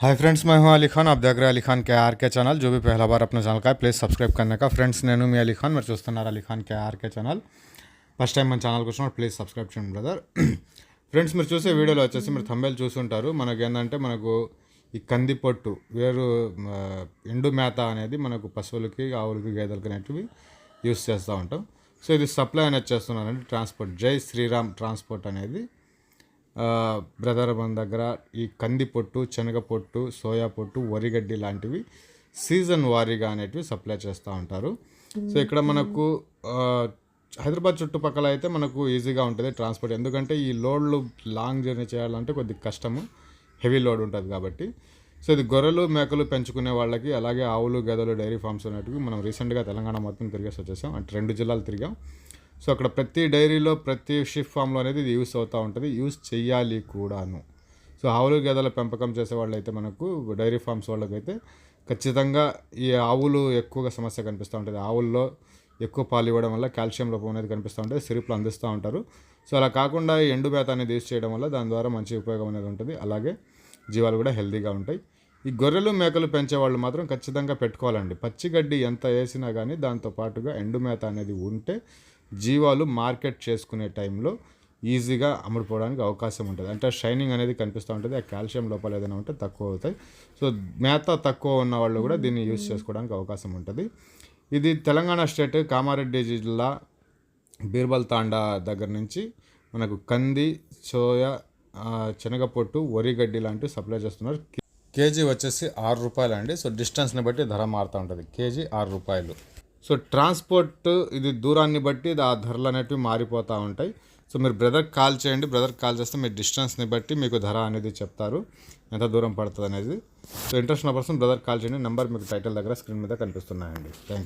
Hi friends मैं हूं अली खान आप देख रहे हैं अली खान के आर के ఛానల్ जो भी पहला बार अपना ఛానల్ का है ప్లీజ్ సబ్స్క్రైబ్ करने का ఫ్రెండ్స్ నేను మీ అలీ ఖాన్ మీరు చూస్తున్నారు Ali Khan K RK channel first time మన ఛానల్కి వచ్చినప్పుడు ప్లీజ్ సబ్స్క్రైబ్ చేయండి బ్రదర్ ఫ్రెండ్స్ మీరు చూసే వీడియోలో వచ్చేసి మీరు థంబేల్ చూసుంటారు మనకు ఏంటంటే మనకు ఈ కంది పొట్టు వేరు ఆ, ఎండు మేత అనేది మనకు పశువులకి ఆవులకి గేదెలకి అనేటివి యూస్ చేస్తూ ఉంటాం సో ఇది సప్లై అనేది చేస్తున్నారండి ట్రాన్స్పోర్ట్ జై శ్రీరామ్ ట్రాన్స్పోర్ట్ అనేది ఆ, బ్రదర్ మన దగ్గర ఈ కంది పొట్టు శనగ పొట్టు సోయా పొట్టు వరిగడ్డి లాంటివి సీజన్ వారీగా అనేటివి సప్లై చేస్తూ ఉంటారు. సో ఇక్కడ మనకు హైదరాబాద్ చుట్టుపక్కల అయితే మనకు ఈజీగా ఉంటుంది ట్రాన్స్పోర్ట్. ఎందుకంటే ఈ లోడ్లు లాంగ్ జర్నీ చేయాలంటే కొద్దిగా కష్టము. హెవీ లోడ్ ఉంటుంది కాబట్టి. సో ఇది గొర్రెలు మేకలు పెంచుకునే వాళ్ళకి అలాగే ఆవులు గేదెలు డైరీ ఫార్మ్స్ అనేటివి మనం రీసెంట్గా తెలంగాణ మొత్తం తిరిగేసి వచ్చేసాం. అంటే రెండు జిల్లాలు తిరిగాం. సో అక్కడ ప్రతి డైరీలో ప్రతి షిఫ్ట్ ఫామ్లో అనేది ఇది యూస్ అవుతూ ఉంటుంది. యూస్ చెయ్యాలి కూడాను. సో ఆవులు గేదెల పెంపకం చేసే వాళ్ళైతే మనకు డైరీ ఫార్మ్స్ వాళ్ళకైతే ఖచ్చితంగా ఈ ఆవులు ఎక్కువగా సమస్య కనిపిస్తూ ఉంటుంది. ఆవుల్లో ఎక్కువ పాలు ఇవ్వడం వల్ల కాల్షియం లోపం అనేది కనిపిస్తూ ఉంటుంది. సిరుపులు అందిస్తూ ఉంటారు. సో అలా కాకుండా ఈ ఎండు మేత అనేది యూస్ చేయడం వల్ల దాని ద్వారా మంచి ఉపయోగం అనేది ఉంటుంది. అలాగే జీవాలు కూడా హెల్తీగా ఉంటాయి. ఈ గొర్రెలు మేకలు పెంచే వాళ్ళు మాత్రం ఖచ్చితంగా పెట్టుకోవాలండి. పచ్చిగడ్డి ఎంత వేసినా కానీ దాంతో పాటుగా ఎండు మేత అనేది ఉంటే జీవాలు మార్కెట్ చేసుకునే టైంలో ఈజీగా అమ్ముడుపోవడానికి అవకాశం ఉంటుంది. అంటే షైనింగ్ అనేది కనిపిస్తూ ఉంటుంది. ఆ కాల్షియం లోపాలు ఏదైనా ఉంటే తక్కువ అవుతాయి. సో మేత తక్కువ ఉన్న వాళ్ళు కూడా దీన్ని యూజ్ చేసుకోవడానికి అవకాశం ఉంటుంది. ఇది తెలంగాణ స్టేట్ కామారెడ్డి జిల్లా బీర్బల్ తాండా దగ్గర నుంచి మనకు కంది సోయా శనగపొట్టు శనగపొట్టు వరిగడ్డి లాంటివి సప్లై చేస్తున్నారు. కేజీ వచ్చేసి ఆరు రూపాయలు అండి సో డిస్టెన్స్ని బట్టి ధర మారుతూ ఉంటుంది. కేజీ ఆరు రూపాయలు. సో ట్రాన్స్పోర్ట్ ఇది దూరాన్ని బట్టి ఆ ధరలు అనేటివి మారిపోతూ ఉంటాయి. సో మీరు బ్రదర్కి కాల్ చేయండి. బ్రదర్కి కాల్ చేస్తే మీ డిస్టెన్స్ని బట్టి మీకు ధర అనేది చెప్తారు. ఎంత దూరం పడుతుంది అనేది. సో ఇంట్రెస్ట్ ఉన్న పర్సన్ బ్రదర్కి కాల్ చేయండి. నెంబర్ మీకు టైటిల్ దగ్గర స్క్రీన్ మీద కనిపిస్తున్నాయండి. Thank you